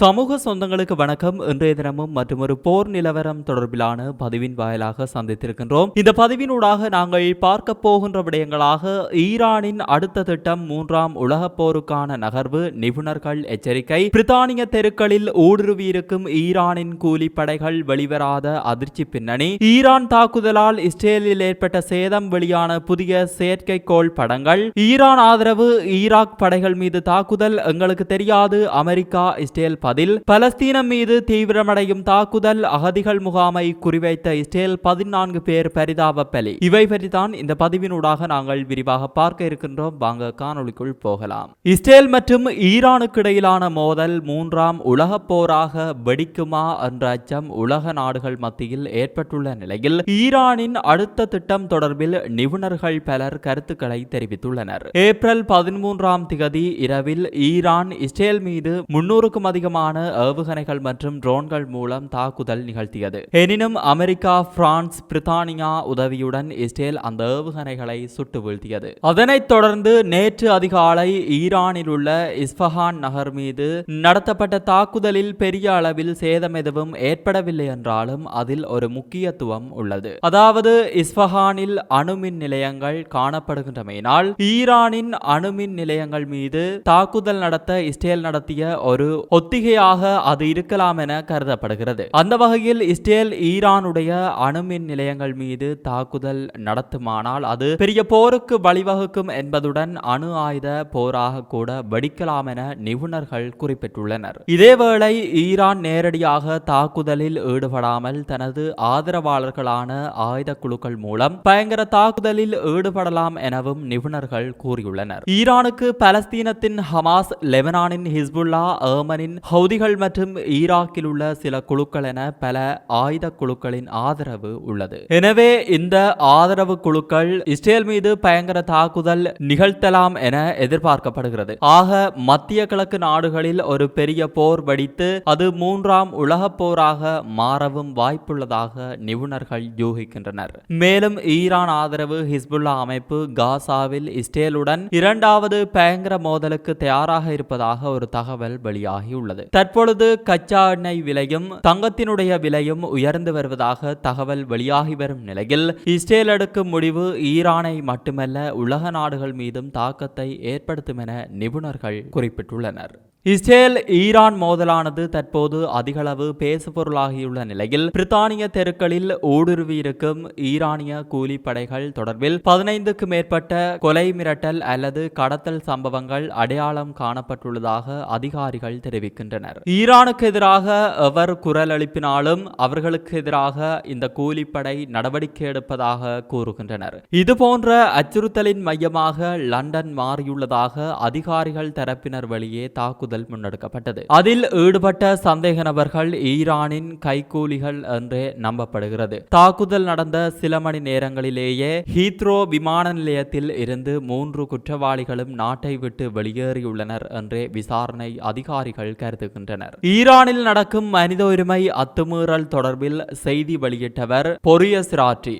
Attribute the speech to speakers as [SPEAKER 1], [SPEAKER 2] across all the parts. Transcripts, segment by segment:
[SPEAKER 1] சமூக சொந்தங்களுக்கு வணக்கம். இன்றைய தினமும் மற்றும் ஒரு போர் நிலவரம் தொடர்பிலான பதிவின் வாயிலாக சந்தித்திருக்கின்றோம். இந்த பதிவினூடாக நாங்கள் பார்க்க போகின்ற விடயங்களாக ஈரானின் அடுத்த திட்டம் மூன்றாம் உலக போருக்கான நகர்வு நிபுணர்கள் எச்சரிக்கை பிரித்தானிய தெருக்களில் ஊடுருவியிருக்கும் ஈரானின் கூலிப்படைகள் வெளிவராத அதிர்ச்சி பின்னணி ஈரான் தாக்குதலால் இஸ்ரேலில் ஏற்பட்ட சேதம் வெளியான புதிய செயற்கைக்கோள் படங்கள் ஈரான் ஆதரவு ஈராக் படைகள் மீது தாக்குதல் எங்களுக்கு தெரியாது அமெரிக்கா இஸ்ரேல் பதில் பலஸ்தீனம் மீது தீவிரமடையும் தாக்குதல் அகதிகள் முகாமை குறிவைத்த இஸ்ரேல் பதினான்கு பேர் பரிதாப பலி இவை பற்றிதான் இந்த பதிவினூடாக நாங்கள் விரிவாக பார்க்க இருக்கின்றோம். வாங்க காணொலிக்குள் போகலாம். இஸ்ரேல் மற்றும் ஈரானுக்கு இடையிலான மோதல் மூன்றாம் உலக போராக வெடிக்குமா என்ற அச்சம் உலக நாடுகள் மத்தியில் ஏற்பட்டுள்ள நிலையில் ஈரானின் அடுத்த திட்டம் தொடர்பில் நிபுணர்கள் பலர் கருத்துக்களை தெரிவித்துள்ளனர். ஏப்ரல் பதிமூன்றாம் திகதி இரவில் ஈரான் இஸ்ரேல் மீது முன்னூறுக்கும் அதிகமான ஏவுகணைகள் மற்றும் ட்ரோன்கள் மூலம் தாக்குதல் நிகழ்த்தியது. எனினும் அமெரிக்கா பிரான்ஸ் பிரித்தானியா உதவியுடன் இஸ்ரேல் அந்த ஏவுகணைகளை சுட்டு வீழ்த்தியது. அதனைத் தொடர்ந்து நேற்று அதிகாலை ஈரானில் உள்ள இஸ்பஹான் நகர் மீது நடத்தப்பட்ட தாக்குதலில் பெரிய அளவில் சேதம் எதுவும் ஏற்படவில்லை என்றாலும் அதில் ஒரு முக்கியத்துவம் உள்ளது. அதாவது இஸ்பஹானில் அணுமின் நிலையங்கள் காணப்படுகின்றமையினால் ஈரானின் அணுமின் நிலையங்கள் மீது தாக்குதல் நடத்த இஸ்ரேல் நடத்திய ஒரு ஒத்தி ஒத்திகையாக அது இருக்கலாம் என கருதப்படுகிறது. அந்த வகையில் இஸ்ரேல் ஈரானுடைய அணுமின் நிலையங்கள் மீது தாக்குதல் நடத்துமானால் அது பெரிய போருக்கு வழிவகுக்கும் என்பதுடன் அணு ஆயுத போராக கூட வெடிக்கலாம் என நிபுணர்கள் குறிப்பிட்டுள்ளனர். இதேவேளை ஈரான் நேரடியாக தாக்குதலில் ஈடுபடாமல் தனது ஆதரவாளர்களான ஆயுத குழுக்கள் மூலம் பயங்கர தாக்குதலில் ஈடுபடலாம் எனவும் நிபுணர்கள் கூறியுள்ளனர். ஈரானுக்கு பலஸ்தீனத்தின் ஹமாஸ் லெபனானின் ஹிஸ்புல்லா ஏமனின் ஹவுதிகள் மற்றும் ஈராக்கில் உள்ள சில குழுக்கள் என பல ஆயுத குழுக்களின் ஆதரவு உள்ளது. எனவே இந்த ஆதரவு குழுக்கள் இஸ்ரேல் மீது பயங்கர தாக்குதல் நிகழ்த்தலாம் என எதிர்பார்க்கப்படுகிறது. ஆக மத்திய கிழக்கு நாடுகளில் ஒரு பெரிய போர் வெடித்து அது மூன்றாம் உலகப் போராக மாறவும் வாய்ப்புள்ளதாக நிபுணர்கள் யூகிக்கின்றனர். மேலும் ஈரான் ஆதரவு ஹிஸ்புல்லா அமைப்பு காசாவில் இஸ்ரேலுடன் இரண்டாவது பயங்கர மோதலுக்கு தயாராக இருப்பதாக ஒரு தகவல் வெளியாகியுள்ளது. தற்பொழுது கச்சா எண்ணெய் விலையும் தங்கத்தினுடைய விலையும் உயர்ந்து வருவதாக தகவல் வெளியாகி வரும் நிலையில் இஸ்ரேல் எடுக்கும் முடிவு ஈரானை மட்டுமல்ல உலக நாடுகள் மீதும் தாக்கத்தை ஏற்படுத்தும் என நிபுணர்கள் குறிப்பிட்டுள்ளனர். இஸ்ரேல் ஈரான் மோதலானது தற்போது அதிகளவு பேசுபொருளாகியுள்ள நிலையில் பிரித்தானிய தெருக்களில் ஊடுருவியிருக்கும் ஈரானிய கூலிப்படைகள் தொடர்பில் பதினைந்துக்கு மேற்பட்ட கொலை மிரட்டல் அல்லது கடத்தல் சம்பவங்கள் அடையாளம் காணப்பட்டுள்ளதாக அதிகாரிகள் தெரிவிக்கின்றனர். ஈரானுக்கு எதிராக எவர் குரல் எழுப்பினாலும் அவர்களுக்கு எதிராக இந்த கூலிப்படை நடவடிக்கை எடுப்பதாக கூறுகின்றனர். இதுபோன்ற அச்சுறுத்தலின் மையமாக லண்டன் மாறியுள்ளதாக அதிகாரிகள் தரப்பினர் வழியே தாக்குதல் முன்னெடுக்கப்பட்டது. அதில் ஈடுபட்ட சந்தேக நபர்கள் ஈரானின் கைகூலிகள் என்றே நம்பப்படுகிறது. தாக்குதல் நடந்த சில மணி நேரங்களிலேயே ஹீத்ரோ விமான நிலையத்தில் இருந்து மூன்று குற்றவாளிகளும் நாட்டை விட்டு வெளியேறியுள்ளனர் என்றே விசாரணை அதிகாரிகள் கருதுகின்றனர். ஈரானில் நடக்கும் மனித உரிமை அத்துமீறல் தொடர்பில் செய்தி வெளியிட்டவர் பொரியஸ்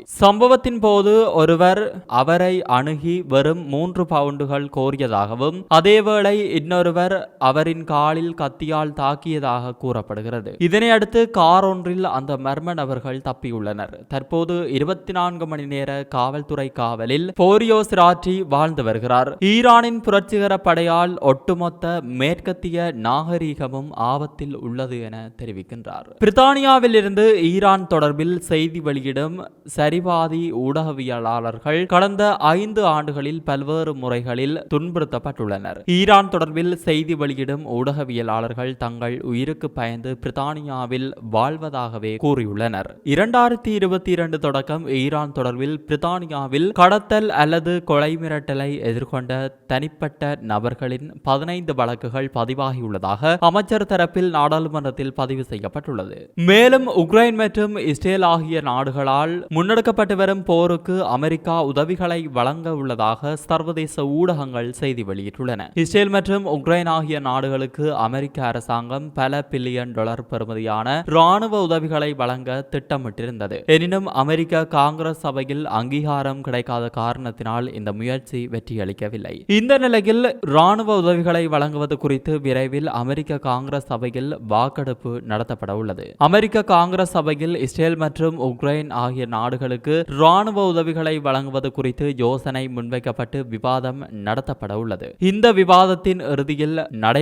[SPEAKER 1] சம்பவத்தின் போது ஒருவர் அவரை அணுகி வெறும் மூன்று பவுண்டுகள் கோரியதாகவும் அதேவேளை இன்னொருவர் அவர் அவரின் காலில் கத்தியால் தாக்கியதாக கூறப்படுகிறது. இதனை அடுத்து கார் ஒன்றில் அந்த மர்ம நபர்கள் தப்பியுள்ளனர். தற்போது இருபத்தி நான்கு மணி நேர காவல்துறை காவலில் போரியோஸ் ராட்ரி வாழ்ந்து வருகிறார். ஈரானின் புரட்சிகர படையால் ஒட்டுமொத்த மேற்கத்திய நாகரீகமும் ஆபத்தில் உள்ளது என தெரிவிக்கின்றார். பிரித்தானியாவில் இருந்து ஈரான் தொடர்பில் செய்தி வெளியிடும் சரிபாதி ஊடகவியலாளர்கள் கடந்த ஐந்து ஆண்டுகளில் பல்வேறு முறைகளில் துன்புறுத்தப்பட்டுள்ளனர். ஈரான் தொடர்பில் செய்தி வெளியிடும் ஊடகவியலாளர்கள் தங்கள் உயிருக்கு பயந்து பிரித்தானியாவில் வாழ்வதாகவே கூறியுள்ளனர். இரண்டாயிரத்தி இருபத்தி இரண்டு தொடக்கம் ஈரான் தொடர்பில் பிரித்தானியாவில் கடத்தல் அல்லது கொலை மிரட்டலை எதிர்கொண்ட தனிப்பட்ட நபர்களின் பதினைந்து வழக்குகள் பதிவாகியுள்ளதாக அமைச்சர் தரப்பில் நாடாளுமன்றத்தில் பதிவு செய்யப்பட்டுள்ளது. மேலும் உக்ரைன் மற்றும் இஸ்ரேல் ஆகிய நாடுகளால் முன்னெடுக்கப்பட்டு வரும் போருக்கு அமெரிக்கா உதவிகளை வழங்க உள்ளதாக சர்வதேச ஊடகங்கள் செய்தி வெளியிட்டுள்ளன. இஸ்ரேல் மற்றும் உக்ரைன் ஆகிய நாடு நாடுகளுக்கு அமெரிக்க அரசாங்கம் பல பில்லியன் டாலர் பெறுமதியான ராணுவ உதவிகளை வழங்க திட்டமிட்டிருந்தது. எனினும் அமெரிக்க காங்கிரஸ் சபையில் அங்கீகாரம் கிடைக்காத காரணத்தினால் இந்த முயற்சி வெற்றியளிக்கவில்லை. இந்த நிலையில் ராணுவ உதவிகளை வழங்குவது குறித்து விரைவில் அமெரிக்க காங்கிரஸ் சபையில் வாக்கெடுப்பு நடத்தப்பட உள்ளது. அமெரிக்க காங்கிரஸ் சபையில் இஸ்ரேல் மற்றும் உக்ரைன் ஆகிய நாடுகளுக்கு ராணுவ உதவிகளை வழங்குவது குறித்து யோசனை முன்வைக்கப்பட்டு விவாதம் நடத்தப்பட உள்ளது. இந்த விவாதத்தின் இறுதியில்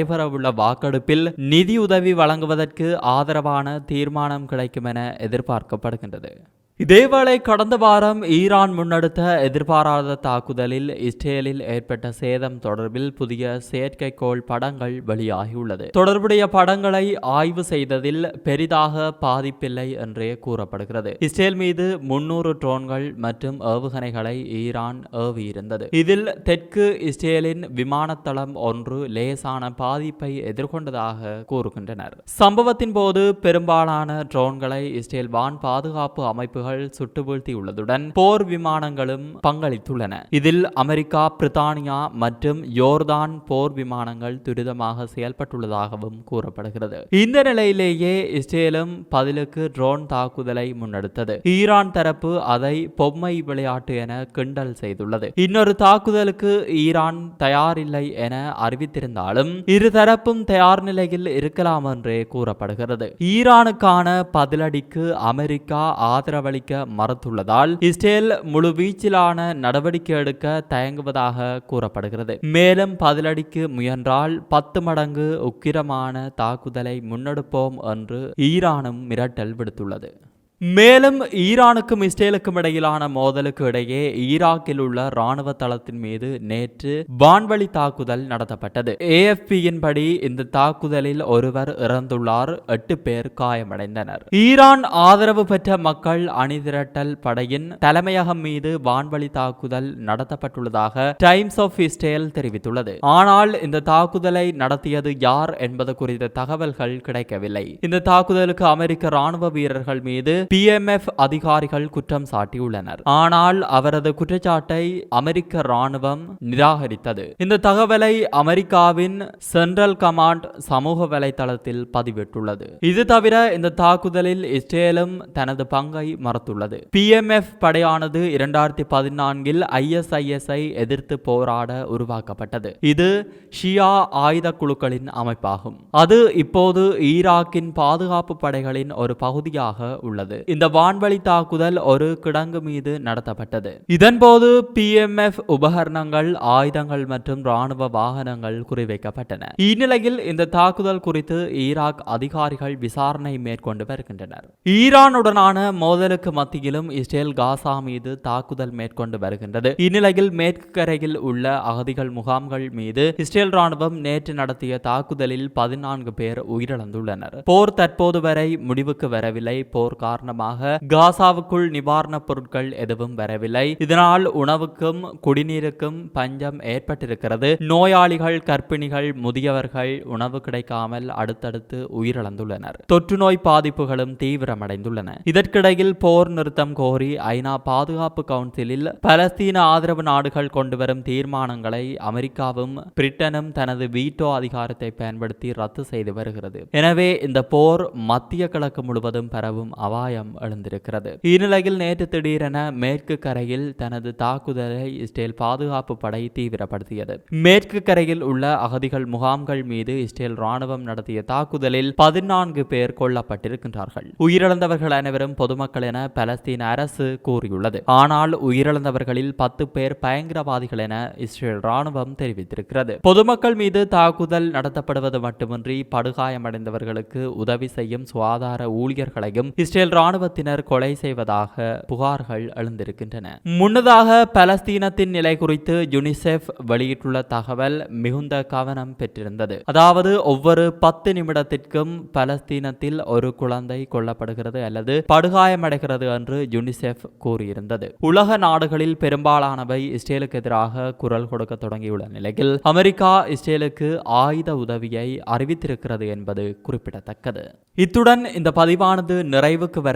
[SPEAKER 1] நடைபெறவுள்ள வாக்கெடுப்பில் நிதியுதவி வழங்குவதற்கு ஆதரவான தீர்மானம் கிடைக்கும் என எதிர்பார்க்கப்படுகின்றது. இதேவேளை கடந்த வாரம் ஈரான் முன்னெடுத்த எதிர்பாராத தாக்குதலில் இஸ்ரேலில் ஏற்பட்ட சேதம் தொடர்பில் புதிய செயற்கைக்கோள் படங்கள் வெளியாகியுள்ளது. தொடர்புடைய படங்களை ஆய்வு செய்ததில் பெரிதாக பாதிப்பில்லை என்றே கூறப்படுகிறது. இஸ்ரேல் மீது முன்னூறு ட்ரோன்கள் மற்றும் ஏவுகணைகளை ஈரான் ஏவியிருந்தது. இதில் தெற்கு இஸ்ரேலின் விமானத்தளம் ஒன்று லேசான பாதிப்பை எதிர்கொண்டதாக கூறுகின்றனர். சம்பவத்தின் போது பெரும்பாலான ட்ரோன்களை இஸ்ரேல் வான் பாதுகாப்பு அமைப்புகள் சுட்டு வீழ்த்தியுள்ளதுடன் போர் விமானங்களும் பங்களித்துள்ளன. இதில் அமெரிக்கா பிரித்தானியா மற்றும் யோர்தான் போர் விமானங்கள் துரிதமாக செயல்பட்டுள்ளதாகவும் கூறப்படுகிறது. இந்த நிலையிலேயே இஸ்ரேலும் பதிலுக்கு ட்ரோன் தாக்குதலை முன்னெடுத்தது. ஈரான் தரப்பு அதை பொம்மை விளையாட்டு என கிண்டல் செய்துள்ளது. இன்னொரு தாக்குதலுக்கு ஈரான் தயாரில்லை என அறிவித்திருந்தாலும் இருதரப்பும் தயார் நிலையில் இருக்கலாம் என்றே கூறப்படுகிறது. ஈரானுக்கான பதிலடிக்கு அமெரிக்கா ஆதரவளி ஆதரவளிக்க மறுத்துள்ளதால் இஸ்ரேல் முழு வீச்சிலான நடவடிக்கை எடுக்க தயங்குவதாக கூறப்படுகிறது. மேலும் பதிலடிக்கு முயன்றால் பத்து மடங்கு உக்கிரமான தாக்குதலை முன்னெடுப்போம் என்று ஈரானும் மிரட்டல் விடுத்துள்ளது. மேலும் ஈரானுக்கும் இஸ்ரேலுக்கும் இடையிலான மோதலுக்கு இடையே ஈராக்கில் உள்ள ராணுவ தளத்தின் மீது நேற்று வான்வழி தாக்குதல் நடத்தப்பட்டது. ஏஎஃபியின் படி இந்த தாக்குதலில் ஒருவர் இறந்துள்ளார் எட்டு பேர் காயமடைந்தனர். ஈரான் ஆதரவு பெற்ற மக்கள் அணிதிரட்டல் படையின் தலைமையகம் மீது வான்வழி தாக்குதல் நடத்தப்பட்டுள்ளதாக டைம்ஸ் ஆஃப் இஸ்ரேல் தெரிவித்துள்ளது. ஆனால் இந்த தாக்குதலை நடத்தியது யார் என்பது குறித்த தகவல்கள் கிடைக்கவில்லை. இந்த தாக்குதலுக்கு அமெரிக்க ராணுவ வீரர்கள் மீது பிஎம்எஃப் அதிகாரிகள் குற்றம் சாட்டியுள்ளனர். ஆனால் அவரது குற்றச்சாட்டை அமெரிக்க ராணுவம் நிராகரித்தது. இந்த தகவலை அமெரிக்காவின் சென்ட்ரல் கமாண்ட் சமூக வலைதளத்தில் பதிவிட்டுள்ளது. இது தவிர இந்த தாக்குதலில் இஸ்ரேலும் தனது பங்கை மறுத்துள்ளது. பிஎம்எஃப் படையானது இரண்டாயிரத்தி பதினான்கில் ஐஎஸ்ஐஎஸ்ஐ எதிர்த்து போராட உருவாக்கப்பட்டது. இது ஷியா ஆயுத குழுக்களின் அமைப்பாகும். அது இப்போது ஈராக்கின் பாதுகாப்பு படைகளின் ஒரு பகுதியாக உள்ளது. இந்த வான்வழி தாக்குதல் ஒரு கிடங்கு மீது நடத்தப்பட்டது. இதன்போது பிஎம்எஃப் உபகரணங்கள் ஆயுதங்கள் மற்றும் ராணுவ வாகனங்கள் குறிவைக்கப்பட்டன. இந்நிலையில் இந்த தாக்குதல் குறித்து ஈராக் அதிகாரிகள் விசாரணை மேற்கொண்டு வருகின்றனர். ஈரானுடனான மோதலுக்கு மத்தியிலும் இஸ்ரேல் காசா மீது தாக்குதல் மேற்கொண்டு வருகின்றது. இந்நிலையில் மேற்கு கரையில் உள்ள அகதிகள் முகாம்கள் மீது இஸ்ரேல் ராணுவம் நேற்று நடத்திய தாக்குதலில் பதினான்கு பேர் உயிரிழந்துள்ளனர். போர் தற்போது வரை முடிவுக்கு வரவில்லை. போர் காரணமாக காசாவுக்குள் நிவாரணப் பொருட்கள் எதுவும் வரவில்லை. இதனால் உணவுக்கும் குடிநீருக்கும் பஞ்சம் ஏற்பட்டிருக்கிறது. நோயாளிகள் கர்ப்பிணிகள் முதியவர்கள் உணவு கிடைக்காமல் அடுத்தடுத்து உயிரிழந்துள்ளனர். தொற்று நோய் பாதிப்புகளும் தீவிரமடைந்துள்ளன. இதற்கிடையில் போர் நிறுத்தம் கோரி ஐநா பாதுகாப்பு கவுன்சிலில் பலஸ்தீன ஆதரவு நாடுகள் கொண்டு வரும் தீர்மானங்களை அமெரிக்காவும் பிரிட்டனும் தனது வீட்டோ அதிகாரத்தை பயன்படுத்தி ரத்து செய்து வருகிறது. எனவே இந்த போர் மத்திய கிழக்கு முழுவதும் பரவும் அபாயம் எழுந்திருக்கிறது. இந்நிலையில் நேற்று திடீரென மேற்கு கரையில் தனது தாக்குதலை இஸ்ரேல் பாதுகாப்பு படை தீவிரப்படுத்தியது. மேற்கு கரையில் உள்ள அகதிகள் முகாம்கள் மீது இஸ்ரேல் ராணுவம் நடத்திய தாக்குதலில் பதினான்கு பேர் கொல்லப்பட்டிருக்கின்றார்கள். உயிரிழந்தவர்கள் அனைவரும் பொதுமக்கள் என பலஸ்தீன அரசு கூறியுள்ளது. ஆனால் உயிரிழந்தவர்களில் பத்து பேர் பயங்கரவாதிகள் என இஸ்ரேல் ராணுவம் தெரிவித்திருக்கிறது. பொதுமக்கள் மீது தாக்குதல் நடத்தப்படுவது மட்டுமின்றி படுகாயமடைந்தவர்களுக்கு உதவி செய்யும் சுகாதார ஊழியர்களையும் இஸ்ரேல் இராணுவத்தினர் கொலை செய்வதாக புகார்கள் எழுந்திருக்கின்றன. முன்னதாக பலஸ்தீனத்தின் நிலை குறித்து யுனிசெஃப் வெளியிட்டுள்ள தகவல் மிகுந்த கவனம் பெற்றிருந்தது. அதாவது ஒவ்வொரு பத்து நிமிடத்திற்கும் பலஸ்தீனத்தில் ஒரு குழந்தை கொல்லப்படுகிறது அல்லது படுகாயமடைகிறது என்று யுனிசெஃப் கூறியிருந்தது. உலக நாடுகளில் பெரும்பாலானவை இஸ்ரேலுக்கு எதிராக குரல் கொடுக்க தொடங்கியுள்ள நிலையில் அமெரிக்கா இஸ்ரேலுக்கு ஆயுத உதவியை அறிவித்திருக்கிறது என்பது குறிப்பிடத்தக்கது. இத்துடன் இந்த பதிவானது நிறைவுக்கு வர